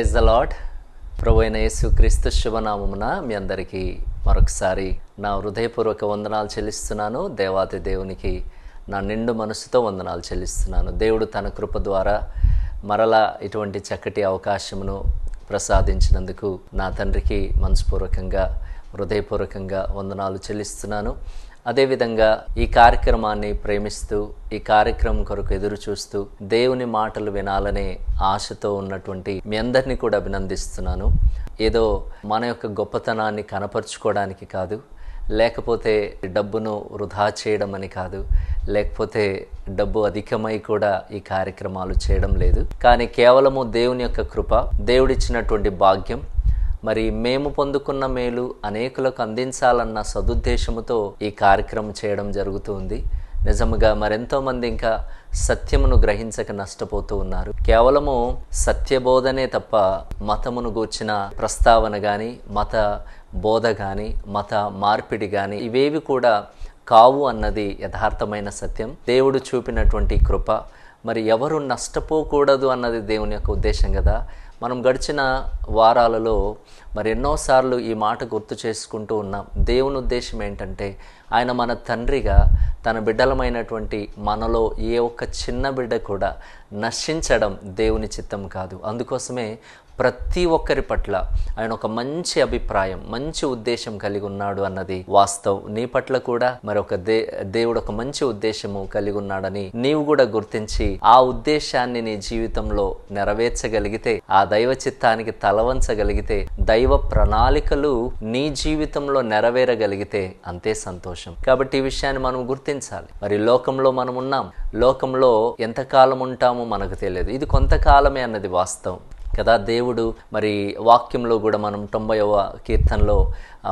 Praise the lord ప్రభు అయిన యేసు క్రీస్తు శుభనామమున మీ అందరికీ మరొకసారి నా హృదయపూర్వక వందనాలు చెల్లిస్తున్నాను. దేవాతి దేవునికి నా నిండు మనసుతో వందనాలు చెల్లిస్తున్నాను. దేవుడు తన కృప ద్వారా మరలా ఇటువంటి చక్కటి అవకాశమును ప్రసాదించినందుకు నా తండ్రికి మనస్పూర్వకంగా హృదయపూర్వకంగా వందనాలు చెల్లిస్తున్నాను. అదేవిధంగా ఈ కార్యక్రమాన్ని ప్రేమిస్తూ ఈ కార్యక్రమం కొరకు ఎదురు చూస్తూ దేవుని మాటలు వినాలనే ఆశతో ఉన్నటువంటి మీ అందరినీ కూడా అభినందిస్తున్నాను. ఏదో మన యొక్క గొప్పతనాన్ని కనపరుచుకోవడానికి కాదు లేకపోతే డబ్బును వృధా చేయడం అని కాదు లేకపోతే డబ్బు అధికమై కూడా ఈ కార్యక్రమాలు చేయడం లేదు. కానీ కేవలము దేవుని యొక్క కృప దేవుడిచ్చినటువంటి భాగ్యం మరి మేము పొందుకున్న మేలు అనేకులకు అందించాలన్న సదుద్దేశముతో ఈ కార్యక్రమం చేయడం జరుగుతుంది నిజముగా మరెంతో మంది ఇంకా సత్యమును గ్రహించక నష్టపోతూ ఉన్నారు. కేవలము సత్యబోధనే తప్ప మతమును గూర్చిన ప్రస్తావన కానీ మత బోధ కానీ మత మార్పిడి కానీ ఇవేవి కూడా కావు అన్నది యథార్థమైన సత్యం. దేవుడు చూపినటువంటి కృప. మరి ఎవరు నష్టపోకూడదు అన్నది దేవుని యొక్క ఉద్దేశం కదా మనం గడిచిన వారాలలో మరి ఎన్నోసార్లు ఈ మాట గుర్తు చేసుకుంటూ ఉన్నాం. దేవుని ఉద్దేశం ఏంటంటే ఆయన మన తండ్రిగా తన బిడ్డలమైనటువంటి మనలో ఏ ఒక్క చిన్న బిడ్డ కూడా నశించడం దేవుని చిత్తం కాదు. అందుకోసమే ప్రతి ఒక్కరి పట్ల ఆయన ఒక మంచి అభిప్రాయం మంచి ఉద్దేశం కలిగి ఉన్నాడు అన్నది వాస్తవం. నీ పట్ల కూడా మరి ఒక దే దేవుడు ఒక మంచి ఉద్దేశము కలిగి ఉన్నాడని నీవు కూడా గుర్తించి ఆ ఉద్దేశాన్ని నీ జీవితంలో నెరవేర్చగలిగితే ఆ దైవ చిత్తానికి తలవంచగలిగితే దైవ ప్రణాళికలు నీ జీవితంలో నెరవేరగలిగితే అంతే సంతోషం. కాబట్టి ఈ విషయాన్ని మనం గుర్తించాలి. మరి లోకంలో మనం ఉన్నాం. లోకంలో ఎంతకాలం ఉంటామో మనకు తెలియదు. ఇది కొంతకాలమే అన్నది వాస్తవం. కదా దేవుడు మరి వాక్యంలో కూడా మనం తొంభైవ కీర్తనలో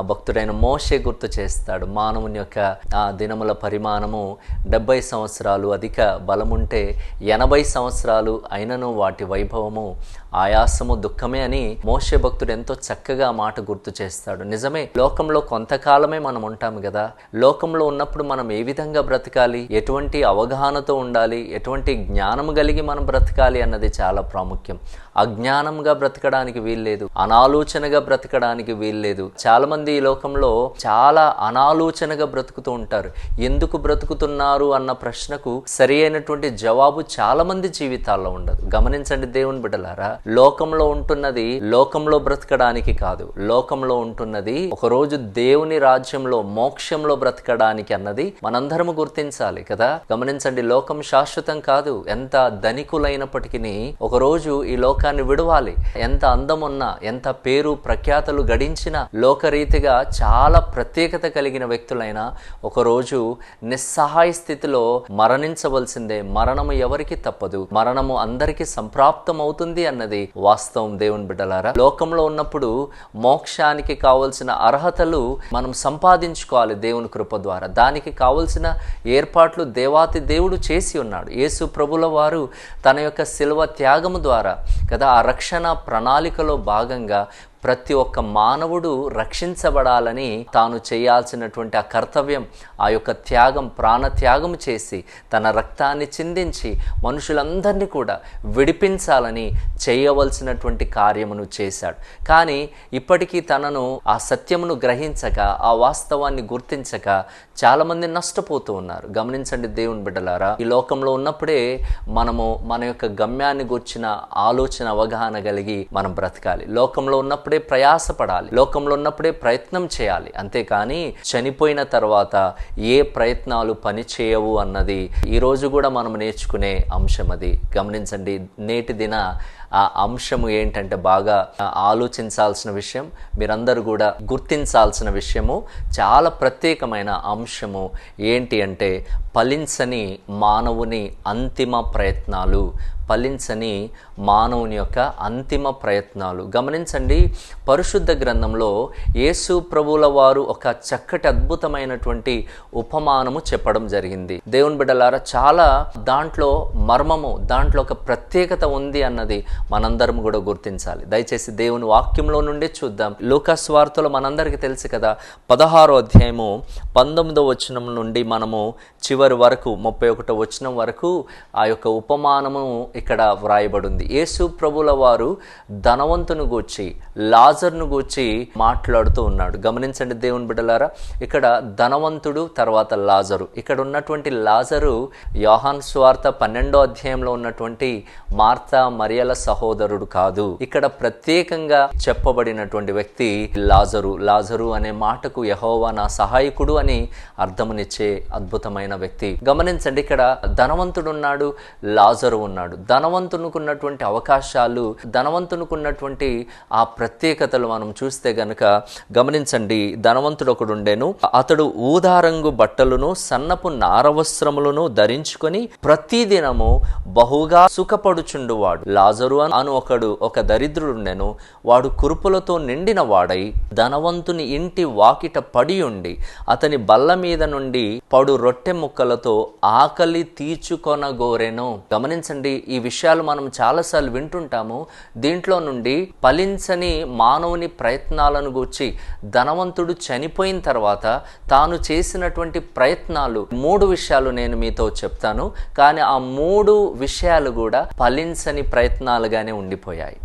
భక్తుడైన మోషే గుర్తు చేస్తాడు. మానవుని యొక్క ఆ దినముల పరిమాణము డెబ్బై సంవత్సరాలు అధిక బలముంటే ఎనభై సంవత్సరాలు అయినను వాటి వైభవము ఆయాసము దుఃఖమే అని మోషే భక్తుడు ఎంతో చక్కగా మాట గుర్తు చేస్తాడు. నిజమే లోకంలో కొంతకాలమే మనం ఉంటాం కదా లోకంలో ఉన్నప్పుడు మనం ఏ విధంగా బ్రతకాలి? ఎటువంటి అవగాహనతో ఉండాలి? ఎటువంటి జ్ఞానం కలిగి మనం బ్రతకాలి అన్నది చాలా ప్రాముఖ్యం. అజ్ఞానంగా బ్రతకడానికి వీల్లేదు. అనాలోచనగా బ్రతకడానికి వీల్లేదు. చాలా మంది ఈ లోకంలో చాలా అనాలోచనగా బ్రతుకుతూ ఉంటారు. ఎందుకు బ్రతుకుతున్నారు అన్న ప్రశ్నకు సరి అయినటువంటి జవాబు చాలా మంది జీవితాల్లో ఉండదు. గమనించండి దేవుని బిడ్డలారా లోకంలో ఉంటున్నది లోకంలో బ్రతకడానికి కాదు. లోకంలో ఉంటున్నది ఒకరోజు దేవుని రాజ్యంలో మోక్షంలో బ్రతకడానికి అన్నది మనందరము గుర్తించాలి కదా. గమనించండి లోకం శాశ్వతం కాదు. ఎంత ధనికులైనప్పటికీ ఒకరోజు ఈ లోకాన్ని విడవాలి. ఎంత అందమున్నా ఎంత పేరు ప్రఖ్యాతలు గడించిన రీతిగా చాలా ప్రత్యేకత కలిగిన వ్యక్తులైనా ఒకరోజు నిస్సహాయ స్థితిలో మరణించవలసిందే మరణము ఎవరికి తప్పదు మరణము అందరికీ సంప్రాప్తం అవుతుంది అన్నది వాస్తవం. దేవుని బిడ్డలారా లోకంలో ఉన్నప్పుడు మోక్షానికి కావలసిన అర్హతలు మనం సంపాదించుకోవాలి దేవుని కృప ద్వారా. దానికి కావలసిన ఏర్పాట్లు దేవాతి దేవుడు చేసి ఉన్నాడు. యేసు ప్రభుల వారు తన యొక్క శిల్వ త్యాగము ద్వారా కదా ఆ రక్షణ ప్రణాళికలో భాగంగా ప్రతి ఒక్క మానవుడు రక్షించబడాలని తాను చేయాల్సినటువంటి ఆ కర్తవ్యం ఆ యొక్క త్యాగం ప్రాణత్యాగం చేసి తన రక్తాన్ని చిందించి మనుషులందరినీ కూడా విడిపించాలని చేయవలసినటువంటి కార్యమును చేశాడు. కానీ ఇప్పటికీ తనను ఆ సత్యమును గ్రహించక ఆ వాస్తవాన్ని గుర్తించక చాలామంది నష్టపోతూ ఉన్నారు. గమనించండి దేవుని బిడ్డలారా ఈ లోకంలో ఉన్నప్పుడే మనము మన యొక్క గమ్యాన్ని గుర్చిన ఆలోచన అవగాహన కలిగి మనం బ్రతకాలి. లోకంలో ఉన్నప్పుడు ప్రయాసపడాలి. లోకంలో ఉన్నప్పుడే ప్రయత్నం చేయాలి. అంతేకాని చనిపోయిన తర్వాత ఏ ప్రయత్నాలు పని చేయవు అన్నది ఈరోజు కూడా మనం నేర్చుకునే అంశం అది. గమనించండి నేటి దిన ఆ అంశము ఏంటంటే బాగా ఆలోచించాల్సిన విషయం మీరందరూ కూడా గుర్తించాల్సిన విషయము చాలా ప్రత్యేకమైన అంశము ఏంటి అంటే ఫలించని మానవుని అంతిమ ప్రయత్నాలు ఫలించని మానవుని యొక్క అంతిమ ప్రయత్నాలు. గమనించండి పరిశుద్ధ గ్రంథంలో యేసు ప్రభుల వారు ఒక చక్కటి అద్భుతమైనటువంటి ఉపమానము చెప్పడం జరిగింది. దేవుని బిడ్డలారా చాలా దాంట్లో మర్మము దాంట్లో ఒక ప్రత్యేకత ఉంది అన్నది మనందరం కూడా గుర్తించాలి. దయచేసి దేవుని వాక్యంలో నుండి చూద్దాం. లూకాస్ వార్తలో మనందరికీ తెలుసు కదా పదహారో అధ్యాయము పంతొమ్మిదో వచనం నుండి మనము చివరి వరకు ముప్పై ఒకటో వచనం వరకు ఆ యొక్క ఉపమానము ఇక్కడ వ్రాయబడింది. యేసు ప్రభుల వారు ధనవంతుని గూర్చి లాజర్ను గూర్చి మాట్లాడుతూ ఉన్నాడు. గమనించండి దేవుని బిడ్డలారా ఇక్కడ ధనవంతుడు తర్వాత లాజరు. ఇక్కడ ఉన్నటువంటి లాజరు యోహాన్ స్వార్త పన్నెండో అధ్యాయంలో ఉన్నటువంటి మార్తా మరియల సహోదరుడు కాదు. ఇక్కడ ప్రత్యేకంగా చెప్పబడినటువంటి వ్యక్తి లాజరు. లాజరు అనే మాటకు యహోవా నా సహాయకుడు అని అర్థమునిచ్చే అద్భుతమైన వ్యక్తి. గమనించండి ఇక్కడ ధనవంతుడు ఉన్నాడు లాజరు ఉన్నాడు. ధనవంతునుకున్నటువంటి అవకాశాలు ధనవంతునుకున్నటువంటి ఆ ప్రత్యేకతలు మనం చూస్తే గనుక గమనించండి ధనవంతుడు ఒకడు ఉండేను అతడు ఊదారంగు బట్టలను సన్నపు నారవస్త్రములను ధరించుకొని ప్రతిదినము బహుగా సుఖపడుచుండువాడు. లాజరు అను ఒకడు ఒక దరిద్రుడుండెను వాడు కురుపులతో నిండిన వాడై ధనవంతుని ఇంటి వాకిట పడి ఉండి అతని బల్ల మీద నుండి పడు రొట్టె ముక్కలతో ఆకలి తీర్చుకొనగోరెను. గమనించండి ఈ ఈ విషయాలు మనం చాలాసార్లు వింటుంటాము. దీంట్లో నుండి ఫలించని మానవుని ప్రయత్నాలను గూర్చి ధనవంతుడు చనిపోయిన తర్వాత తాను చేసినటువంటి ప్రయత్నాలు మూడు విషయాలు నేను మీతో చెప్తాను. కానీ ఆ మూడు విషయాలు కూడా ఫలించని ప్రయత్నాలుగానే ఉండిపోయాయి.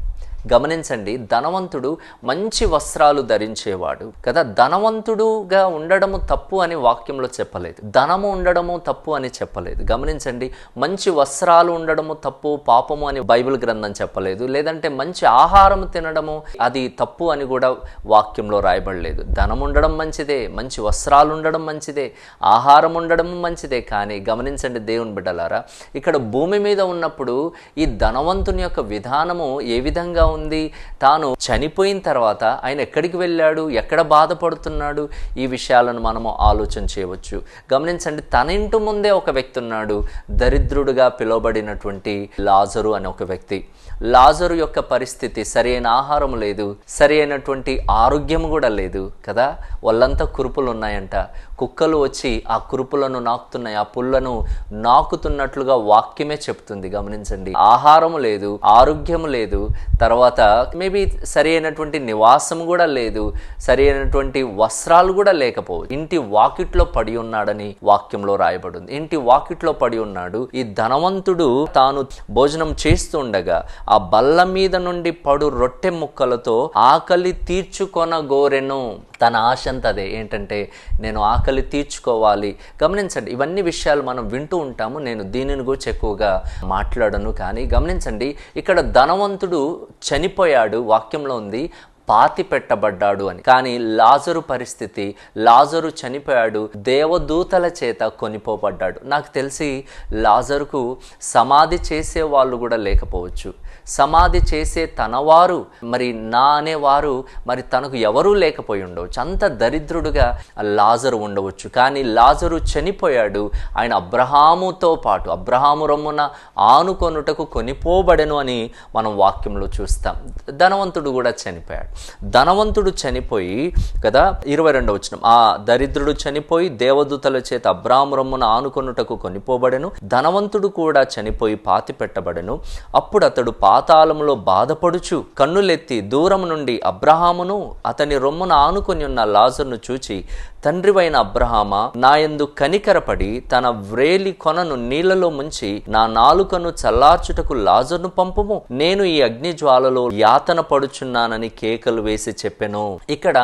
గమనించండి ధనవంతుడు మంచి వస్త్రాలు ధరించేవాడు. కదా ధనవంతుడుగా ఉండడము తప్పు అని వాక్యంలో చెప్పలేదు. ధనము ఉండడము తప్పు అని చెప్పలేదు. గమనించండి మంచి వస్త్రాలు ఉండడము తప్పు పాపము అని బైబిల్ గ్రంథం చెప్పలేదు. లేదంటే మంచి ఆహారం తినడము అది తప్పు అని కూడా వాక్యంలో రాయబడలేదు. ధనం ఉండడం మంచిదే మంచి వస్త్రాలు ఉండడం మంచిదే ఆహారం ఉండడం మంచిదే. కానీ గమనించండి దేవుని బిడ్డలారా ఇక్కడ భూమి మీద ఉన్నప్పుడు ఈ ధనవంతుని యొక్క విధానము ఏ విధంగా ఉంది. తాను చనిపోయిన తర్వాత ఆయన ఎక్కడికి వెళ్ళాడు? ఎక్కడ బాధపడుతున్నాడు? ఈ విషయాలను మనము ఆలోచన చేయవచ్చు. గమనించండి తన ఇంటి ముందే ఒక వ్యక్తి ఉన్నాడు. దరిద్రుడుగా పిలువబడినటువంటి లాజరు అనే ఒక వ్యక్తి. లాజరు యొక్క పరిస్థితి సరైన ఆహారం లేదు. సరైనటువంటి ఆరోగ్యం కూడా లేదు కదా? వాళ్ళంతా కురుపులు ఉన్నాయంట. కుక్కలు వచ్చి ఆ కురుపులను నాకుతున్నాయి ఆ పుల్లను నాకుతున్నట్లుగా వాక్యమే చెప్తుంది. గమనించండి. ఆహారం లేదు ఆరోగ్యం లేదు తర్వాత మేబీ సరి అయినటువంటి నివాసం కూడా లేదు సరి అయినటువంటి వస్త్రాలు కూడా లేకపోవు ఇంటి వాకిట్లో పడి ఉన్నాడని వాక్యంలో రాయబడింది. ఇంటి వాకిట్లో పడి ఉన్నాడు. ఈ ధనవంతుడు తాను భోజనం చేస్తుండగా ఆ బల్ల మీద నుండి పడు రొట్టె ముక్కలతో ఆకలి తీర్చుకొన గోరెను తన ఆశంతదే అదే ఏంటంటే నేను ఆకలి తీర్చుకోవాలి. గమనించండి ఇవన్నీ విషయాలు మనం వింటూ ఉంటాము. నేను దీనిని గురించి ఎక్కువగా మాట్లాడను కానీ గమనించండి ఇక్కడ ధనవంతుడు చనిపోయాడు వాక్యంలో ఉంది పాతి పెట్టబడ్డాడు అని. కానీ లాజరు పరిస్థితి లాజరు చనిపోయాడు దేవదూతల చేత కొనిపోబడ్డాడు. నాకు తెలిసి లాజరుకు సమాధి చేసే వాళ్ళు కూడా లేకపోవచ్చు. సమాధి చేసే తనవారు మరి నా అనేవారు మరి తనకు ఎవరూ లేకపోయి ఉండవచ్చు. అంత దరిద్రుడుగా లాజరు ఉండవచ్చు. కానీ లాజరు చనిపోయాడు. ఆయన అబ్రహాముతో పాటు అబ్రహాము రమ్మున ఆనుకొనుటకు కొనిపోబడెను అని మనం వాక్యంలో చూస్తాం. ధనవంతుడు కూడా చనిపోయాడు. ధనవంతుడు చనిపోయి కదా ఇరవై రెండవ వచ్చిన ఆ దరిద్రుడు చనిపోయి దేవదూతల చేత అబ్రాహ్మ రమ్మున ఆనుకొనుటకు కొనిపోబడెను. ధనవంతుడు కూడా చనిపోయి పాతి పెట్టబడెను అప్పుడు అతడు పాతాళములో బాధపడుచు కన్నులెత్తి దూరం నుండి అబ్రహామును అతని రొమ్మున ఆనుకొని ఉన్న లాజర్ను చూచి తండ్రివైన అబ్రహామ నాయందు కనికరపడి తన వ్రేలి కొనను నీళ్ళలో ముంచి నా నాలుకను చల్లార్చుటకు లాజర్ను పంపుము. నేను ఈ అగ్ని జ్వాలలో యాతన పడుచున్నానని కేకలు వేసి చెప్పెను. ఇక్కడ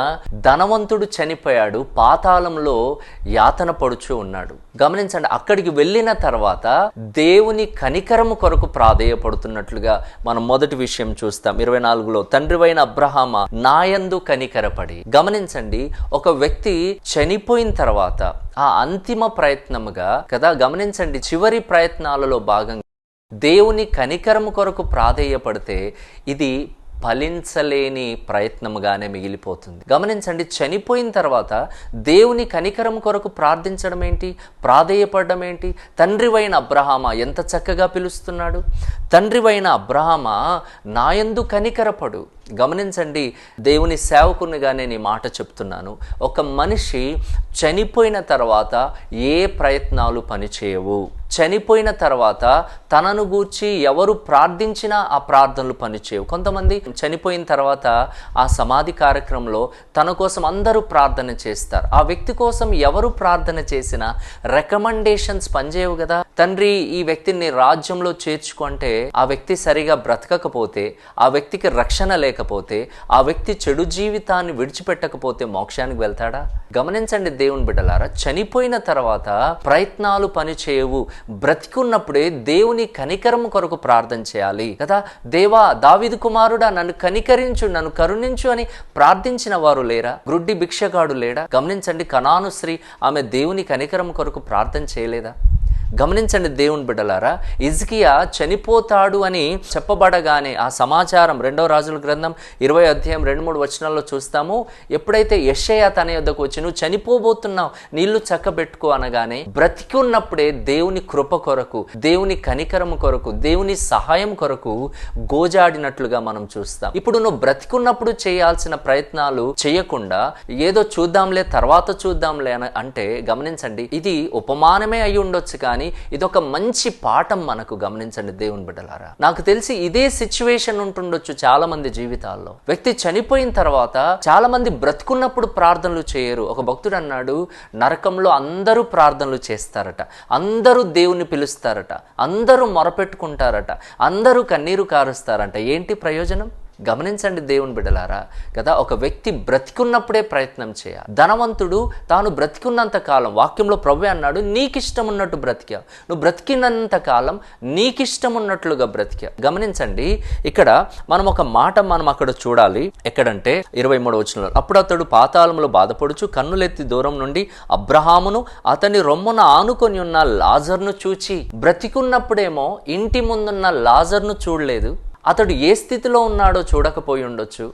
ధనవంతుడు చనిపోయాడు పాతాళంలో యాతన పడుచు ఉన్నాడు. గమనించండి అక్కడికి వెళ్ళిన తర్వాత దేవుని కనికరము కొరకు ప్రాధేయపడుతున్నట్లుగా మనం మొదటి విషయం చూస్తాం. ఇరవై నాలుగులో తండ్రివైన అబ్రహామ నాయందు కనికరపడి. గమనించండి ఒక వ్యక్తి చనిపోయిన తర్వాత ఆ అంతిమ ప్రయత్నముగా కదా గమనించండి చివరి ప్రయత్నాలలో భాగంగా దేవుని కనికరము కొరకు ప్రాధేయపడితే ఇది ఫలించలేని ప్రయత్నముగానే మిగిలిపోతుంది. గమనించండి చనిపోయిన తర్వాత దేవుని కనికరం కొరకు ప్రార్థించడం ఏంటి? ప్రాధేయపడడం ఏంటి? తండ్రివైన అబ్రహామ ఎంత చక్కగా పిలుస్తున్నాడు? తండ్రివైన అబ్రహామ నాయందు కనికరపడు. గమనించండి దేవుని సేవకునిగా నేను ఈ మాట చెప్తున్నాను. ఒక మనిషి చనిపోయిన తర్వాత ఏ ప్రయత్నాలు పనిచేయవు. చనిపోయిన తర్వాత తనను గూర్చి ఎవరు ప్రార్థించినా ఆ ప్రార్థనలు పనిచేయవు. కొంతమంది చనిపోయిన తర్వాత ఆ సమాధి కార్యక్రమంలో తన కోసం అందరూ ప్రార్థన చేస్తారు. ఆ వ్యక్తి కోసం ఎవరు ప్రార్థన చేసినా రికమెండేషన్స్ పనిచేయవు కదా. తండ్రి ఈ వ్యక్తిని రాజ్యంలో చేర్చుకుంటే ఆ వ్యక్తి సరిగా బ్రతకకపోతే ఆ వ్యక్తికి రక్షణ లేకపోతే ఆ వ్యక్తి చెడు జీవితాన్ని విడిచిపెట్టకపోతే మోక్షానికి వెళ్తాడా? గమనించండి దేవుని బిడ్డలారా చనిపోయిన తర్వాత ప్రయత్నాలు పనిచేయవు. బ్రతికున్నప్పుడే దేవుని కనికరం కొరకు ప్రార్థన చేయాలి కదా? దేవా దావిదు కుమారుడా నన్ను కనికరించు నన్ను కరుణించు అని ప్రార్థించిన వారు లేరా? గ్రుడ్డి భిక్షగాడు లేడా? గమనించండి కణానుశ్రీ ఆమె దేవుని కనికరం కొరకు ప్రార్థన చేయలేదా? గమనించండి దేవుని బిడ్డలారా ఇజ్కియా చనిపోతాడు అని చెప్పబడగానే ఆ సమాచారం రెండవ రాజుల గ్రంథం ఇరవై అధ్యాయం రెండు మూడు వచనాల్లో చూస్తాము. ఎప్పుడైతే యషయ తన యొద్దకు వచ్చి నువ్వు చనిపోబోతున్నావు నీళ్ళు చక్కబెట్టుకో అనగానే బ్రతికి ఉన్నప్పుడే దేవుని కృప కొరకు దేవుని కనికరం కొరకు దేవుని సహాయం కొరకు గోజాడినట్లుగా మనం చూస్తాం. ఇప్పుడు నువ్వు బ్రతికున్నప్పుడు చేయాల్సిన ప్రయత్నాలు చేయకుండా ఏదో చూద్దాంలే తర్వాత చూద్దాంలే అంటే గమనించండి ఇది ఉపమానమే అయి ఉండొచ్చు కానీ ఇదొక మంచి పాఠం మనకు గమనించండి దేవుని బిడ్డలారా. నాకు తెలిసి ఇదే సిచ్యువేషన్ ఉంటుండొచ్చు చాలా మంది జీవితాల్లో. వ్యక్తి చనిపోయిన తర్వాత చాలా మంది బ్రతుకున్నప్పుడు ప్రార్థనలు చేయరు. ఒక భక్తుడు అన్నాడు నరకంలో అందరూ ప్రార్థనలు చేస్తారట. అందరూ దేవుని పిలుస్తారట. అందరూ మొరపెట్టుకుంటారట. అందరూ కన్నీరు కారుస్తారంట. ఏంటి ప్రయోజనం? గమనించండి దేవుని బిడ్డలారా కదా ఒక వ్యక్తి బ్రతికున్నప్పుడే ప్రయత్నం చేయాలి. ధనవంతుడు తాను బ్రతికున్నంత కాలం వాక్యంలో ప్రభు అన్నాడు నీకిష్టం ఉన్నట్టు బ్రతికా. నువ్వు బ్రతికినంత కాలం నీకిష్టం ఉన్నట్లుగా బ్రతికా. గమనించండి ఇక్కడ మనం ఒక మాట మనం అక్కడ చూడాలి. ఎక్కడంటే ఇరవై మూడు వచ్చిన అప్పుడు అతడు పాతాళంలో బాధపడుచు కన్నులెత్తి దూరం నుండి అబ్రహామును అతని రొమ్మున ఆనుకొని ఉన్న లాజర్ను చూచి బ్రతికున్నప్పుడేమో ఇంటి ముందున్న లాజర్ను చూడలేదు. అతడు ఏ స్థితిలో ఉన్నాడో చూడకపోయి ఉండొచ్చు.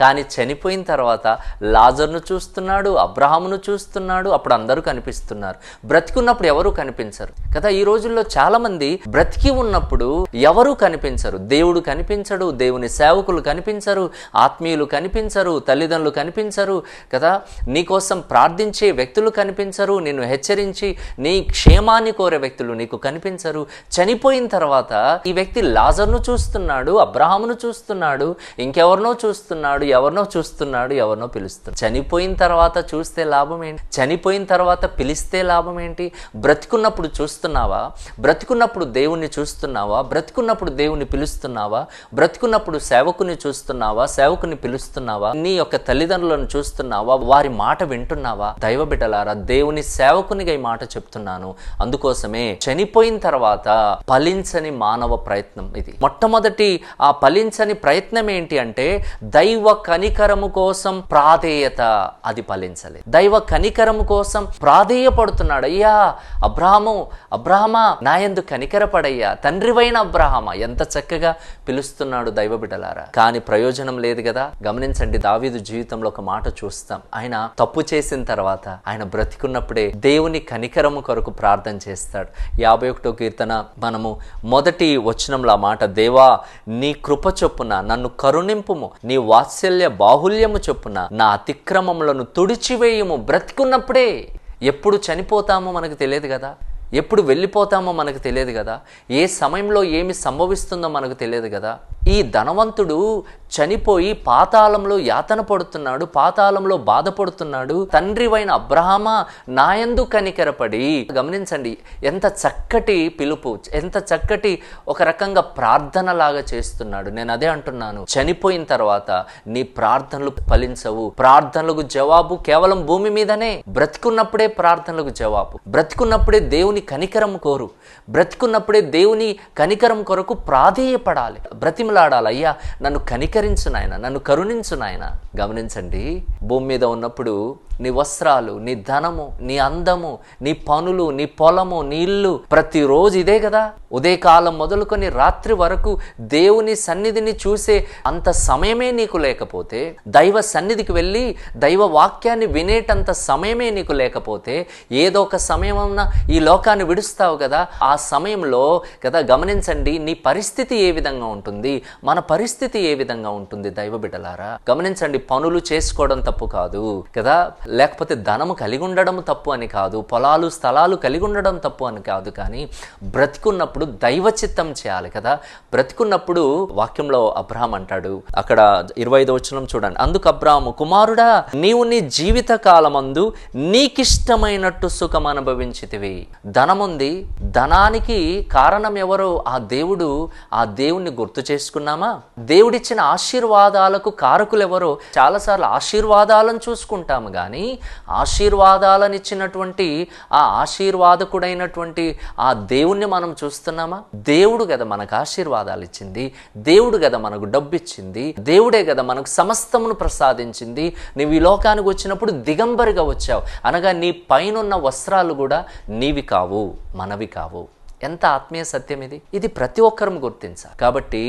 కానీ చనిపోయిన తర్వాత లాజర్ను చూస్తున్నాడు అబ్రహామును చూస్తున్నాడు అప్పుడు అందరూ కనిపిస్తున్నారు. బ్రతికున్నప్పుడు ఎవరు కనిపించరు. కదా ఈ రోజుల్లో చాలామంది బ్రతికి ఉన్నప్పుడు ఎవరు కనిపించరు. దేవుడు కనిపించడు దేవుని సేవకులు కనిపించరు ఆత్మీయులు కనిపించరు తల్లిదండ్రులు కనిపించరు. కదా నీకోసం ప్రార్థించే వ్యక్తులు కనిపించరు నిన్ను హెచ్చరించి నీ క్షేమాన్ని కోరే వ్యక్తులు నీకు కనిపించరు. చనిపోయిన తర్వాత ఈ వ్యక్తి లాజర్ను చూస్తున్నాడు అబ్రహామును చూస్తున్నాడు ఇంకెవరినో చూస్తున్నాడు ఎవరినో చూస్తున్నాడు ఎవరినో పిలుస్తున్నాడు. చనిపోయిన తర్వాత చూస్తే లాభం ఏంటి? చనిపోయిన తర్వాత పిలిస్తే లాభం ఏంటి? బ్రతికున్నప్పుడు చూస్తున్నావా? బ్రతికున్నప్పుడు దేవుణ్ణి చూస్తున్నావా? బ్రతికున్నప్పుడు దేవుని పిలుస్తున్నావా? బ్రతికున్నప్పుడు సేవకుని చూస్తున్నావా? సేవకుని పిలుస్తున్నావా? నీ యొక్క తల్లిదండ్రులను చూస్తున్నావా? వారి మాట వింటున్నావా? దైవ బిడ్డలారా దేవుని సేవకునిగా ఈ మాట చెప్తున్నాను. అందుకోసమే చనిపోయిన తర్వాత ఫలించని మానవ ప్రయత్నం ఇది. మొట్టమొదటి ఆ ఫలించని ప్రయత్నం ఏంటి అంటే దైవ కనికరము కోసం ప్రాధేయత అది ఫలించలేదు. దైవ కనికరము కోసం ప్రాధేయపడుతున్నాడు. అయ్యా అబ్రాహము అబ్రాహమా నాయందు కనికరపడయ్యా తండ్రివైన అబ్రాహమ. ఎంత చక్కగా పిలుస్తున్నాడు దైవ బిడ్డలారా కానీ ప్రయోజనం లేదు కదా. గమనించండి దావీదు జీవితంలో ఒక మాట చూస్తాం. ఆయన తప్పు చేసిన తర్వాత ఆయన బ్రతికున్నప్పుడే దేవుని కనికరము కొరకు ప్రార్థన చేస్తాడు. యాభై ఒకటో కీర్తన మనము మొదటి వచనంలో మాట దేవా నీ కృప చొప్పున నన్ను కరుణింపుము. నీ వాత్సల్య బాహుల్యము చొప్పున నా అతిక్రమములను తుడిచివేయము బ్రతికున్నప్పుడే. ఎప్పుడు చనిపోతామో మనకు తెలియదు కదా. ఎప్పుడు వెళ్ళిపోతామో మనకు తెలియదు కదా. ఏ సమయంలో ఏమి సంభవిస్తుందో మనకు తెలియదు కదా. ఈ ధనవంతుడు చనిపోయి పాతాళంలో యాతన పడుతున్నాడు పాతాళంలో బాధపడుతున్నాడు. తండ్రివైన అబ్రహామా నాయందు కనికరపడి గమనించండి ఎంత చక్కటి పిలుపు ఎంత చక్కటి ఒక రకంగా ప్రార్థన లాగా చేస్తున్నాడు. నేను అదే అంటున్నాను. చనిపోయిన తర్వాత నీ ప్రార్థనలు ఫలించవు. ప్రార్థనలకు జవాబు కేవలం భూమి మీదనే. బ్రతికున్నప్పుడే ప్రార్థనలకు జవాబు. బ్రతికున్నప్పుడే దేవుని కనికరం కోరు. బ్రతికున్నప్పుడే దేవుని కనికరం కొరకు ప్రాధేయపడాలి. బ్రతిమలాడాలి. అయ్యా నన్ను కనికరించు నాయన నన్ను కరుణించు నాయన. గమనించండి భూమి మీద ఉన్నప్పుడు నీ వస్త్రాలు నీ ధనము నీ అందము నీ పనులు నీ పొలము నీ ఇల్లు ప్రతిరోజు ఇదే కదా. ఉదయకాలం మొదలుకొని రాత్రి వరకు దేవుని సన్నిధిని చూసే అంత సమయమే నీకు లేకపోతే దైవ సన్నిధికి వెళ్ళి దైవ వాక్యాన్ని వినేటంత సమయమే నీకు లేకపోతే ఏదో ఒక సమయమున ఈ లోకాన్ని విడుస్తావు కదా. ఆ సమయంలో కదా గమనించండి నీ పరిస్థితి ఏ విధంగా ఉంటుంది? మన పరిస్థితి ఏ విధంగా ఉంటుంది దైవ బిడ్డలారా? గమనించండి పనులు చేసుకోవడం తప్పు కాదు కదా. లేకపోతే ధనము కలిగి ఉండడం తప్పు అని కాదు పొలాలు స్థలాలు కలిగి ఉండడం తప్పు అని కాదు కానీ బ్రతికున్నప్పుడు దైవచిత్తం చేయాలి కదా. బ్రతికున్నప్పుడు వాక్యంలో అబ్రహాం అంటాడు అక్కడ ఇరవై ఐదు వచనం చూడండి. అందుకు అబ్రాహము కుమారుడా నీవు నీ జీవిత కాలమందు నీకిష్టమైనట్టు సుఖం అనుభవించితివి. ధనముంది ధనానికి కారణం ఎవరో ఆ దేవుడు ఆ దేవుణ్ణి గుర్తు చేసుకున్నామా? దేవుడిచ్చిన ఆశీర్వాదాలకు కారకులు ఎవరో చాలాసార్లు ఆశీర్వాదాలను చూసుకుంటాము కానీ కానీ ఆశీర్వాదాలనిచ్చినటువంటి ఆ ఆశీర్వాదకుడైనటువంటి ఆ దేవుణ్ణి మనం చూస్తున్నామా? దేవుడు కదా మనకు ఆశీర్వాదాలు ఇచ్చింది దేవుడు కదా మనకు డబ్బు ఇచ్చింది దేవుడే కదా మనకు సమస్తమును ప్రసాదించింది. నువ్వు ఈ లోకానికి వచ్చినప్పుడు దిగంబరిగా వచ్చావు. అనగా నీ పైనున్న వస్త్రాలు కూడా నీవి కావు మనవి కావు. ఎంత ఆత్మీయ సత్యం ఇది? ఇది ప్రతి ఒక్కరం గుర్తించాలి. కాబట్టి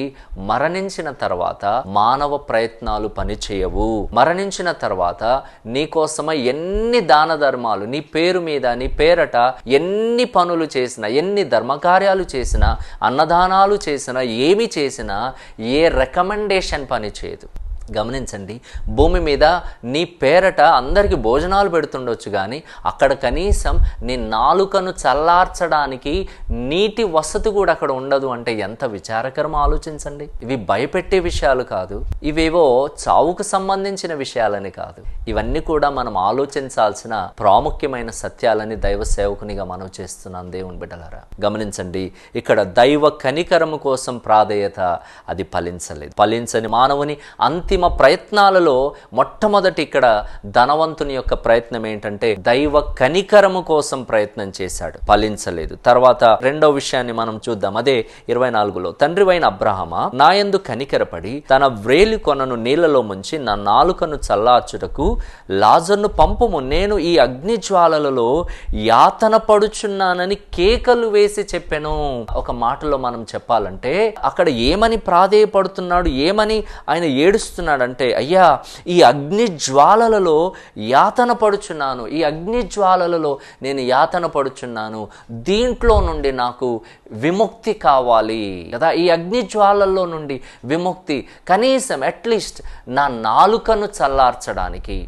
మరణించిన తర్వాత మానవ ప్రయత్నాలు పనిచేయవు. మరణించిన తర్వాత నీకోసమై ఎన్ని దాన ధర్మాలు నీ పేరు మీద నీ పేరట ఎన్ని పనులు చేసినా ఎన్ని ధర్మకార్యాలు చేసినా అన్నదానాలు చేసినా ఏమి చేసినా ఏ రికమెండేషన్ పని చేయదు గమనించండి. భూమి మీద నీ పేరట అందరికీ భోజనాలు పెడుతుండొచ్చు కానీ అక్కడ కనీసం నీ నాలుకను చల్లార్చడానికి నీటి వసతి కూడా అక్కడ ఉండదు అంటే ఎంత విచారకరం ఆలోచించండి. ఇవి భయపెట్టే విషయాలు కాదు. ఇవేవో చావుకు సంబంధించిన విషయాలని కాదు. ఇవన్నీ కూడా మనం ఆలోచించాల్సిన ప్రాముఖ్యమైన సత్యాలని దైవ సేవకునిగా మనం చేస్తున్నాం దేవుని బిడ్డలారా. గమనించండి ఇక్కడ దైవ కనికరము కోసం ప్రాధేయత అది ఫలించలేదు. ఫలించని మానవుని అంతిమ ప్రయత్నాలలో మొట్టమొదటి ఇక్కడ ధనవంతుని యొక్క ప్రయత్నం ఏంటంటే దైవ కనికరము కోసం ప్రయత్నం చేశాడు ఫలించలేదు. తర్వాత రెండో విషయాన్ని మనం చూద్దాం. అదే ఇరవై నాలుగులో తండ్రివైన అబ్రహమా నాయందు కనికరపడి తన వ్రేలి కొనను నీళ్ళలో ముంచి నా నాలుకను చల్లార్చుటకు లాజర్ను పంపుము. నేను ఈ అగ్ని జ్వాలలలో యాతన పడుచున్నానని కేకలు వేసి చెప్పాను. ఒక మాటలో మనం చెప్పాలంటే అక్కడ ఏమని ప్రాధేయపడుతున్నాడు ఏమని ఆయన చేస్తున్నాడంటే అయ్యా ఈ అగ్ని జ్వాలలలో యాతన పడుచున్నాను. ఈ అగ్ని జ్వాలలలో నేను యాతన పడుచున్నాను. దీంట్లో నుండి నాకు విముక్తి కావాలి కదా. ఈ అగ్ని జ్వాలల్లో నుండి విముక్తి కనీసం అట్లీస్ట్ నా నాలుకను చల్లార్చడానికి.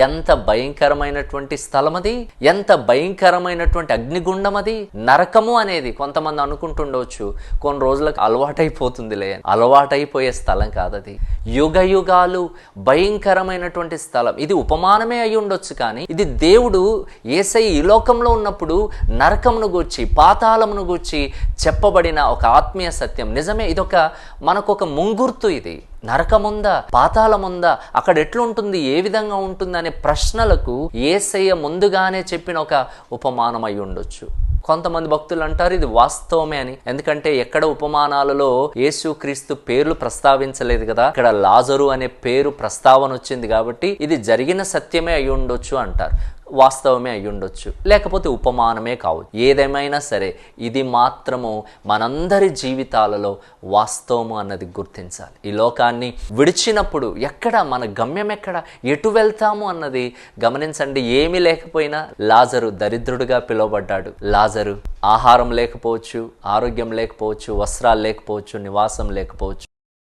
ఎంత భయంకరమైనటువంటి స్థలం అది ఎంత భయంకరమైనటువంటి అగ్నిగుండం అది నరకము అనేది కొంతమంది అనుకుంటుండవచ్చు కొన్ని రోజులకు అలవాటైపోతుందిలే. అలవాటైపోయే స్థలం కాదది. యుగ యుగాలు భయంకరమైనటువంటి స్థలం. ఇది ఉపమానమే అయి ఉండొచ్చు కానీ ఇది దేవుడు ఏసై ఈ లోకంలో ఉన్నప్పుడు నరకమును గూర్చి పాతాళమును గూర్చి చెప్పబడిన ఒక ఆత్మీయ సత్యం. నిజమే ఇదొక మనకొక ముంగుర్తు ఇది. నరకముందా పాతాళముందా అక్కడ ఎట్లుంటుంది ఏ విధంగా ఉంటుంది అనే ప్రశ్నలకు ఏసయ్య ముందుగానే చెప్పిన ఒక ఉపమానం అయి ఉండొచ్చు. కొంతమంది భక్తులు అంటారు ఇది వాస్తవమే అని. ఎందుకంటే ఎక్కడ ఉపమానాలలో యేసుక్రీస్తు పేర్లు ప్రస్తావించలేదు కదా ఇక్కడ లాజరు అనే పేరు ప్రస్తావన వచ్చింది కాబట్టి ఇది జరిగిన సత్యమే అయి ఉండొచ్చు అంటారు. వాస్తవమే అయ్యుండొచ్చు. లేకపోతే ఉపమానమే కావచ్చు. ఏదేమైనా సరే ఇది మాత్రము మనందరి జీవితాలలో వాస్తవము అన్నది గుర్తించాలి. ఈ లోకాన్ని విడిచినప్పుడు ఎక్కడ మన గమ్యం ఎక్కడ ఎటు వెళ్తాము అన్నది గమనించండి. ఏమీ లేకపోయినా లాజరు దరిద్రుడిగా పిలువబడ్డాడు. లాజరు ఆహారం లేకపోవచ్చు ఆరోగ్యం లేకపోవచ్చు వస్త్రాలు లేకపోవచ్చు నివాసం లేకపోవచ్చు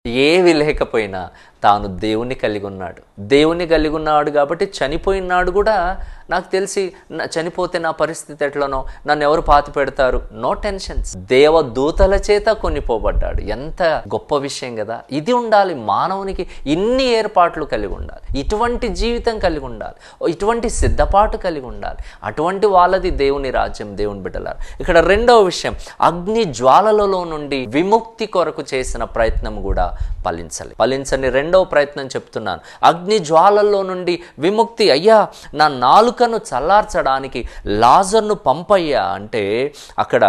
ఏవి లేకపోయినా తాను దేవుని కలిగి ఉన్నాడు. దేవుని కలిగి ఉన్నాడు కాబట్టి చనిపోయినాడు కూడా నాకు తెలిసి చనిపోతే నా పరిస్థితి ఎట్లనో నన్ను ఎవరు పాతి పెడతారు? నో టెన్షన్స్ దేవదూతల చేత కొనిపోబడ్డాడు. ఎంత గొప్ప విషయం కదా. ఇది ఉండాలి. మానవునికి ఇన్ని ఏర్పాట్లు కలిగి ఉండాలి. ఇటువంటి జీవితం కలిగి ఉండాలి. ఇటువంటి సిద్ధపాటు కలిగి ఉండాలి. అటువంటి వాళ్ళది దేవుని రాజ్యం దేవుని బిడ్డలారు. ఇక్కడ రెండవ విషయం అగ్ని జ్వాలలలో నుండి విముక్తి కొరకు చేసిన ప్రయత్నం కూడా ఫలించాలి ఫలించని రెండవ ప్రయత్నం చెప్తున్నాను. అగ్ని జ్వాలల్లో నుండి విముక్తి. అయ్యా నా నాలుకను చల్లార్చడానికి లాజర్ను పంపయ్యా అంటే అక్కడ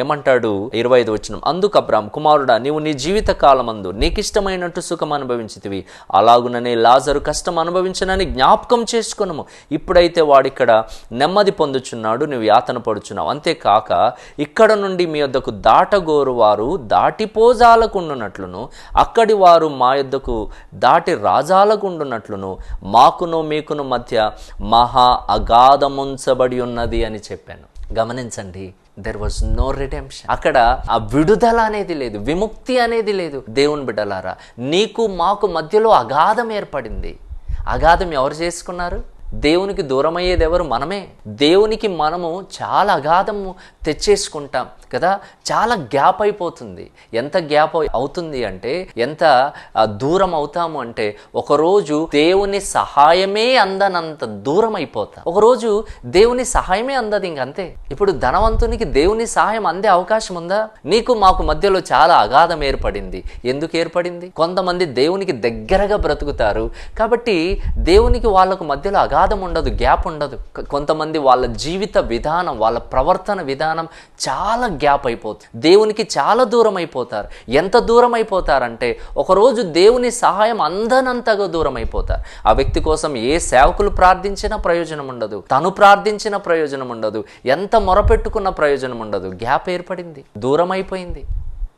ఏమంటాడు? ఇరవై ఐదు వచ్చిన అందుకు అబ్రామ్ కుమారుడా నీవు నీ జీవిత కాలమందు నీకిష్టమైనట్టు సుఖం అనుభవించితివి. అలాగుననే లాజరు కష్టం అనుభవించనని జ్ఞాపకం చేసుకున్నాము ఇప్పుడైతే వాడిక్కడ నెమ్మది పొందుచున్నాడు నువ్వు యాతన పడుచున్నావు. అంతేకాక ఇక్కడ నుండి మీ యొద్దకు దాటగోరు వారు దాటిపోజాలకుండునట్లును. అక్కడి వారు మా యొద్దకు దాటి రాజాలకుండునట్లును మాకును మీకును మధ్య మహా అగాధముంచబడి ఉన్నది అని చెప్పాను. గమనించండి దెర్ వాజ్ నో రిడెంప్షన్ అక్కడ ఆ విడుదల అనేది లేదు విముక్తి అనేది లేదు. దేవుని బిడ్డలారా నీకు మాకు మధ్యలో అగాధం ఏర్పడింది. అగాధం ఎవరు చేసుకున్నారు? దేవునికి దూరమయ్యేది ఎవరు? మనమే. దేవునికి మనము చాలా అగాధము తెచ్చేసుకుంటాం కదా? చాలా గ్యాప్ అయిపోతుంది. ఎంత గ్యాప్ అవుతుంది అంటే ఎంత దూరం అవుతాము అంటే ఒకరోజు దేవుని సహాయమే అందనంత దూరం అయిపోతాం ఒకరోజు దేవుని సహాయమే అందదు ఇంకంతే ఇప్పుడు ధనవంతునికి దేవుని సహాయం అందే అవకాశం ఉందా? నీకు మాకు మధ్యలో చాలా అగాధం ఏర్పడింది. ఎందుకు ఏర్పడింది? కొంతమంది దేవునికి దగ్గరగా బ్రతుకుతారు. కాబట్టి దేవునికి వాళ్ళకు మధ్యలో అగాధం ఉండదు గ్యాప్ ఉండదు. కొంతమంది వాళ్ళ జీవిత విధానం వాళ్ళ ప్రవర్తన విధానం చాలా గ్యాప్ అయిపోతుంది దేవునికి చాలా దూరం అయిపోతారు ఎంత దూరం అయిపోతారంటే ఒకరోజు దేవుని సహాయం అందనంతగా దూరం అయిపోతారు ఆ వ్యక్తి కోసం ఏ సేవకులు ప్రార్థించినా ప్రయోజనం ఉండదు. తను ప్రార్థించిన ప్రయోజనం ఉండదు. ఎంత మొరపెట్టుకున్న ప్రయోజనం ఉండదు. గ్యాప్ ఏర్పడింది. దూరం అయిపోయింది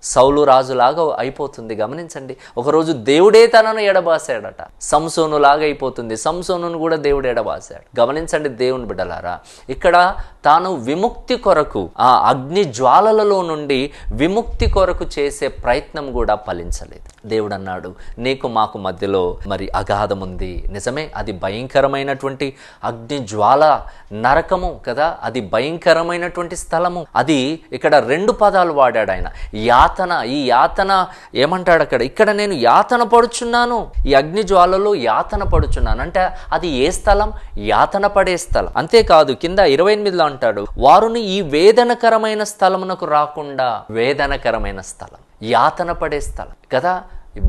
సౌలు రాజులాగా అయిపోతుంది. గమనించండి. ఒకరోజు దేవుడే తనను ఎడబాసాడట. సంసోను లాగా అయిపోతుంది. సంసోనును కూడా దేవుడు ఎడబాసాడు. గమనించండి దేవుని బిడ్డలారా ఇక్కడ తాను విముక్తి కొరకు ఆ అగ్ని జ్వాలలలో నుండి విముక్తి కొరకు చేసే ప్రయత్నం కూడా ఫలించలేదు. దేవుడు అన్నాడు నీకు మాకు మధ్యలో మరి అగాధం ఉంది. నిజమే అది భయంకరమైనటువంటి అగ్ని జ్వాల నరకము కదా అది భయంకరమైనటువంటి స్థలము. అది ఇక్కడ రెండు పదాలు వాడాడు ఆయన. యాత్ యాతన ఈ యాతన ఏమంటాడు అక్కడ? ఇక్కడ నేను యాతన పడుచున్నాను. ఈ అగ్ని జ్వాలలో యాతన పడుచున్నాను. అంటే అది ఏ స్థలం? యాతన పడే స్థలం. అంతేకాదు కింద ఇరవై ఎనిమిదిలో అంటాడు వారుని ఈ వేదనకరమైన స్థలమునకు రాకుండా వేదనకరమైన స్థలం. యాతన పడే స్థలం కదా?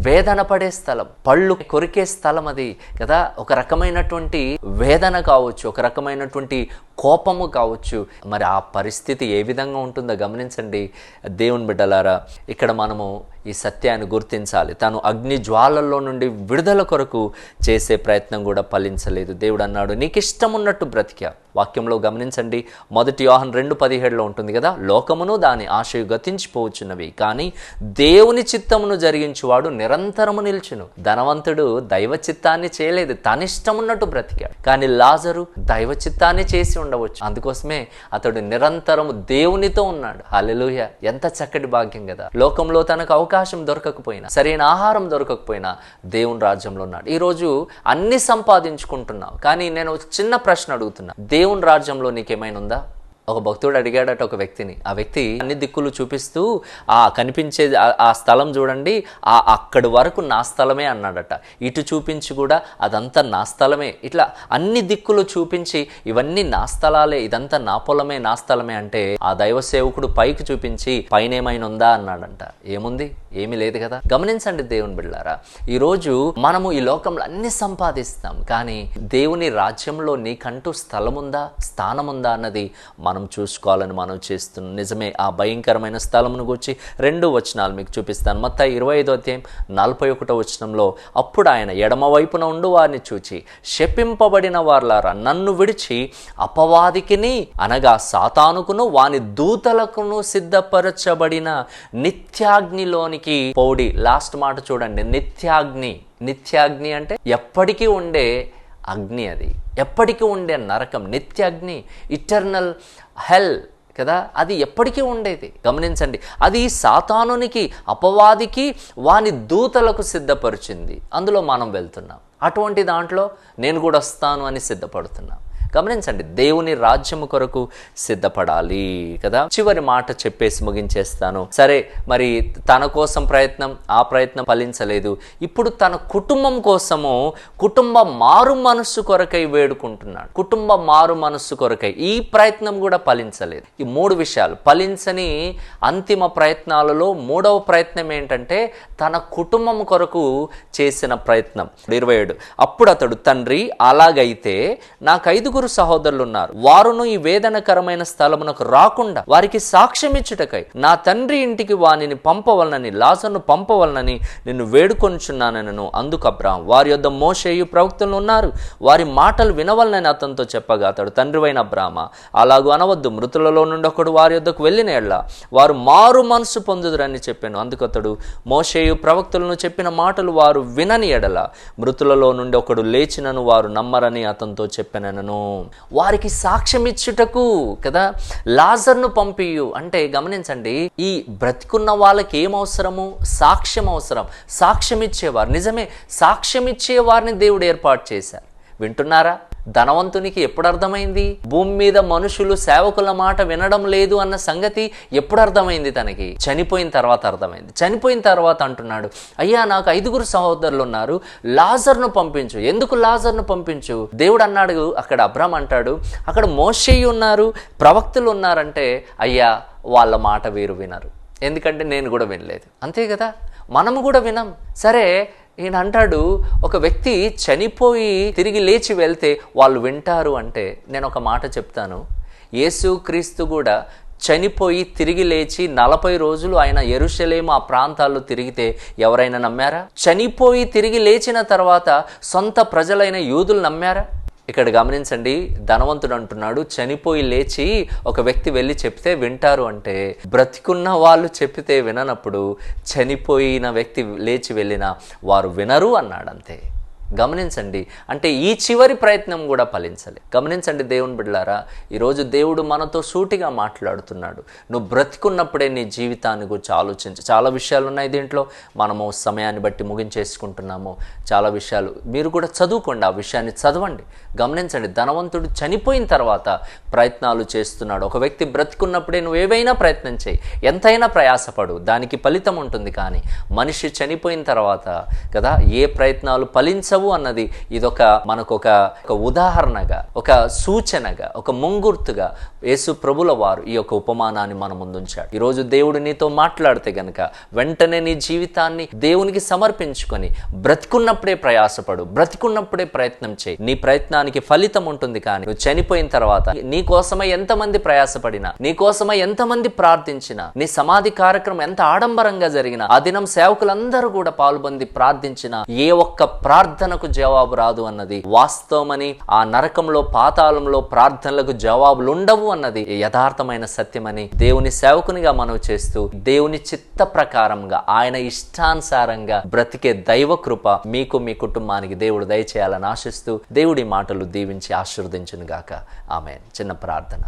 వేదన పడే స్థలం పళ్ళు కొరికే స్థలం అది కదా? ఒక రకమైనటువంటి వేదన కావచ్చు ఒక రకమైనటువంటి కోపము కావచ్చు. మరి ఆ పరిస్థితి ఏ విధంగా ఉంటుందో గమనించండి. దేవుని బిడ్డలారా ఇక్కడ మనము ఈ సత్యాన్ని గుర్తించాలి. తాను అగ్ని జ్వాలల్లో నుండి విడుదల కొరకు చేసే ప్రయత్నం కూడా ఫలించలేదు. దేవుడు అన్నాడు నీకు ఇష్టం ఉన్నట్టు బ్రతికా. వాక్యంలో గమనించండి. మొదటి యోహన్ రెండు పదిహేడులో ఉంటుంది కదా లోకమును దాని ఆశయు గతించిపోవచ్చున్నవి కానీ దేవుని చిత్తమును జరిగించువాడు నిరంతరము నిల్చును. ధనవంతుడు దైవ చిత్తాన్ని చేయలేదు తన ఇష్టం ఉన్నట్టు బ్రతికాడు కానీ లాజరు దైవ చిత్తాన్ని చేసి ఉండవచ్చు. అందుకోసమే అతడు నిరంతరము దేవునితో ఉన్నాడు. అలెలుయ ఎంత చక్కటి భాగ్యం కదా. లోకంలో తనకు అవకాశం దొరకకపోయినా సరైన ఆహారం దొరకకపోయినా దేవుని రాజ్యంలో ఉన్నాడు. ఈరోజు అన్ని సంపాదించుకుంటున్నావు. కానీ నేను ఒక చిన్న ప్రశ్న అడుగుతున్నా. దేవుని రాజ్యంలో నీకేమైనా ఉందా? ఒక భక్తుడు అడిగాడట ఒక వ్యక్తిని. ఆ వ్యక్తి అన్ని దిక్కులు చూపిస్తూ ఆ కనిపించే ఆ- స్థలం చూడండి ఆ అక్కడి వరకు నా స్థలమే అన్నాడట. ఇటు చూపించి కూడా అదంతా నా స్థలమే. ఇట్లా అన్ని దిక్కులు చూపించి ఇవన్నీ నా స్థలాలే ఇదంతా నా పొలమే నా స్థలమే అంటే ఆ దైవ సేవకుడు పైకి చూపించి పైన ఏమైనా ఉందా అన్నాడంట. ఏముంది? ఏమీ లేదు కదా. గమనించండి దేవుని బిళ్ళారా ఈరోజు మనము ఈ లోకంలో అన్ని సంపాదిస్తాం కానీ దేవుని రాజ్యంలో నీకంటూ స్థలం ఉందా అన్నది మన మనం చూసుకోవాలని మనం చేస్తున్నాం నిజమే. ఆ భయంకరమైన స్థలమును గురించి రెండు వచనాలు మీకు చూపిస్తాను. మొత్తం ఇరవై ఐదో అధ్యాయం నలభై ఒకటో వచనంలో అప్పుడు ఆయన ఎడమ వైపున ఉండు వారిని చూచి శపింపబడిన వార్లారా నన్ను విడిచి అపవాదికిని అనగా సాతానుకును వాని దూతలకును సిద్ధపరచబడిన నిత్యాగ్నిలోనికి పౌడి. లాస్ట్ మాట చూడండి. నిత్యాగ్ని. నిత్యాగ్ని అంటే ఎప్పటికీ ఉండే అగ్ని అది. ఎప్పటికీ ఉండే నరకం నిత్యాగ్ని ఇటర్నల్ హెల్ కదా? అది ఎప్పటికీ ఉండేది. గమనించండి అది సాతానునికి అపవాదికి వాని దూతలకు సిద్ధపరిచింది. అందులో మనం వెళ్తున్నాం. అటువంటి దాంట్లో నేను కూడా వస్తాను అని సిద్ధపడుతున్నాం. గమనించండి దేవుని రాజ్యము కొరకు సిద్ధపడాలి కదా? చివరి మాట చెప్పేసి ముగించేస్తాను. సరే మరి తన కోసం ప్రయత్నం ఆ ప్రయత్నం ఫలించలేదు. ఇప్పుడు తన కుటుంబం కోసము కుటుంబ మారు మనస్సు కొరకై వేడుకుంటున్నాడు. కుటుంబ మారు మనస్సు కొరకై ఈ ప్రయత్నం కూడా ఫలించలేదు. ఈ మూడు విషయాలు. ఫలించని అంతిమ ప్రయత్నాలలో మూడవ ప్రయత్నం ఏంటంటే తన కుటుంబం కొరకు చేసిన ప్రయత్నం. ఇరవై ఏడు. అప్పుడు అతడు తండ్రి అలాగైతే నాకు ఐదుగురు సహోదరులు ఉన్నారు వారును ఈ వేదనకరమైన స్థలమునకు రాకుండా వారికి సాక్ష్యం ఇచ్చుటకై నా తండ్రి ఇంటికి వానిని పంపవలనని లాజర్ను పంపవలనని నిన్ను వేడుకొనుచున్నానను అందుకు అబ్రాహం. వారి యొద్ద మోషేయు ప్రవక్తలు ఉన్నారు. వారి మాటలు వినవలనని అతనితో చెప్పగా అతడు తండ్రివైన బ్రాహ్మ అలాగూ అనవద్దు. మృతులలో నుండి ఒకడు వారి యొద్దకు వెళ్ళిన ఎళ్ళ వారు మారు మనసు పొందుదురని చెప్పాను. అందుకు అతడు మోషేయు ప్రవక్తలను చెప్పిన మాటలు వారు వినని ఎడల మృతులలో నుండి ఒకడు లేచినను వారు నమ్మరని అతనితో చెప్పానను వారికి సాక్ష్యం ఇచ్చుటకు కదా లాజర్ను పంపియు. అంటే గమనించండి ఈ బ్రతికున్న వాళ్ళకి ఏం అవసరము సాక్ష్యం అవసరం సాక్ష్యం ఇచ్చేవారు నిజమే సాక్ష్యం ఇచ్చేవారిని దేవుడు ఏర్పాటు చేశారు. వింటున్నారా? ధనవంతునికి ఎప్పుడు అర్థమైంది భూమి మీద మనుషులు సేవకుల మాట వినడం లేదు అన్న సంగతి ఎప్పుడు అర్థమైంది తనకి? చనిపోయిన తర్వాత అర్థమైంది. చనిపోయిన తర్వాత అంటున్నాడు అయ్యా నాకు ఐదుగురు సహోదరులు ఉన్నారు లాజర్ను పంపించు. ఎందుకు లాజర్ను పంపించు? దేవుడు అన్నాడు అక్కడ అబ్రామ్ అంటాడు అక్కడ మోషేయి ఉన్నారు ప్రవక్తలు ఉన్నారంటే అయ్యా వాళ్ళ మాట వీరు వినరు. ఎందుకంటే నేను కూడా వినలేదు. అంతే కదా? మనము కూడా వినం. సరే ఈయన అంటాడు ఒక వ్యక్తి చనిపోయి తిరిగి లేచి వెళ్తే వాళ్ళు వింటారు అంటే నేను ఒక మాట చెప్తాను. యేసు క్రీస్తు కూడా చనిపోయి తిరిగి లేచి నలభై రోజులు ఆయన ఎరుషలేము ఆ ప్రాంతాల్లో తిరిగితే ఎవరైనా నమ్మారా? చనిపోయి తిరిగి లేచిన తర్వాత సొంత ప్రజలైన యూదులు నమ్మారా? ఇక్కడ గమనించండి ధనవంతుడు అంటున్నాడు చనిపోయి లేచి ఒక వ్యక్తి వెళ్ళి చెప్తే వింటారు అంటే బ్రతికున్న వాళ్ళు చెప్పితే విననప్పుడు చనిపోయిన వ్యక్తి లేచి వెళ్ళిన వారు వినరు అన్నాడు అంతే గమనించండి అంటే ఈ చివరి ప్రయత్నం కూడా ఫలించలే. గమనించండి దేవుని బిడ్డలారా ఈరోజు దేవుడు మనతో సూటిగా మాట్లాడుతున్నాడు. నువ్వు బ్రతికున్నప్పుడే నీ జీవితాన్ని గురించి ఆలోచించు. చాలా విషయాలు ఉన్నాయి దీంట్లో. మనము సమయాన్ని బట్టి ముగించేసుకుంటున్నాము. చాలా విషయాలు మీరు కూడా చదువుకోండి ఆ విషయాన్ని చదవండి. గమనించండి ధనవంతుడు చనిపోయిన తర్వాత ప్రయత్నాలు చేస్తున్నాడు. ఒక వ్యక్తి బ్రతికున్నప్పుడే నువ్వు ఏవైనా ప్రయత్నం చేయి. ఎంతైనా ప్రయాసపడు. దానికి ఫలితం ఉంటుంది కానీ మనిషి చనిపోయిన తర్వాత కదా ఏ ప్రయత్నాలు ఫలించవు అన్నది ఇదొక మనకొక ఒక ఉదాహరణగా ఒక సూచనగా ఒక ముంగుర్తుగా యేసు ప్రభుల వారు ఈ యొక్క ఉపమానాన్ని మన ముందుంచాడు. ఈరోజు దేవుడు నీతో మాట్లాడితే గనక వెంటనే నీ జీవితాన్ని దేవునికి సమర్పించుకొని బ్రతికున్నప్పుడే ప్రయాసపడు బ్రతికున్నప్పుడే ప్రయత్నం చేయి. నీ దానికి ఫలితం ఉంటుంది కానీ నువ్వు చనిపోయిన తర్వాత నీ కోసమై ఎంతమంది ప్రయాసపడినా నీ కోసమై ఎంతమంది ప్రార్థించినా నీ సమాధి కార్యక్రమం ఎంత ఆడంబరంగా జరిగినా ఆ దినం సేవకులందరూ కూడా పాల్పొంది ప్రార్థించినా ఏ ఒక్క ప్రార్థనకు జవాబు రాదు అన్నది వాస్తవమని ఆ నరకంలో పాతాళంలో ప్రార్థనలకు జవాబులు ఉండవు అన్నది యథార్థమైన సత్యమని దేవుని సేవకునిగా మనవి చేస్తూ దేవుని చిత్త ప్రకారంగా ఆయన ఇష్టానుసారంగా బ్రతికే దైవ కృప మీకు మీ కుటుంబానికి దేవుడు దయచేయాలని ఆశిస్తూ దేవుడి మాటలు దీవించి ఆశీర్వదించను గాక. ఆమె చిన్న ప్రార్థన.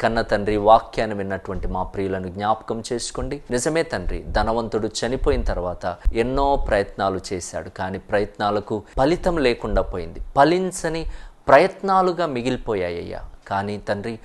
కన్న తండ్రి వాక్యాన్ని విన్నటువంటి మా ప్రియులను జ్ఞాపకం చేసుకోండి. నిజమే తండ్రి ధనవంతుడు చనిపోయిన తర్వాత ఎన్నో ప్రయత్నాలు చేశాడు. కానీ ప్రయత్నాలకు ఫలితం లేకుండా పోయింది. ఫలించని ప్రయత్నాలుగా మిగిలిపోయాయ్యా. కానీ తండ్రి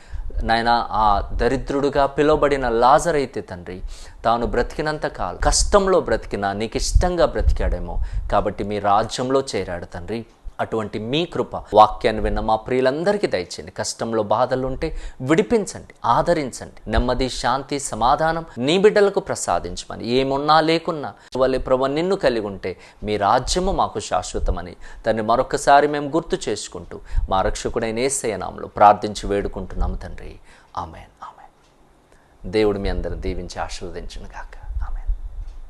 నాయన ఆ దరిద్రుడుగా పిలువబడిన లాజర్ అయితే తండ్రి తాను బ్రతికినంత కాలం కష్టంలో బ్రతికినా నీకు ఇష్టంగా బ్రతికాడేమో. కాబట్టి మీ రాజ్యంలో చేరాడు తండ్రి. అటువంటి మీ కృప వాక్యాన్ని విన్న మా ప్రియులందరికీ దయచేయండి. కష్టంలో బాధలు ఉంటే విడిపించండి ఆదరించండి. నెమ్మది శాంతి సమాధానం నీ బిడ్డలకు ప్రసాదించమని. ఏమున్నా లేకున్నా వాళ్ళే ప్రభు నిన్ను కలిగి ఉంటే మీ రాజ్యము మాకు శాశ్వతమని. దాన్ని మరొకసారి మేము గుర్తు చేసుకుంటూ మా రక్షకుడైన ఏసయనామంలో ప్రార్థించి వేడుకుంటున్నాము తండ్రి. Amen amen. దేవుడు మీ అందరిని దీవించి ఆశీర్వదించను గాక.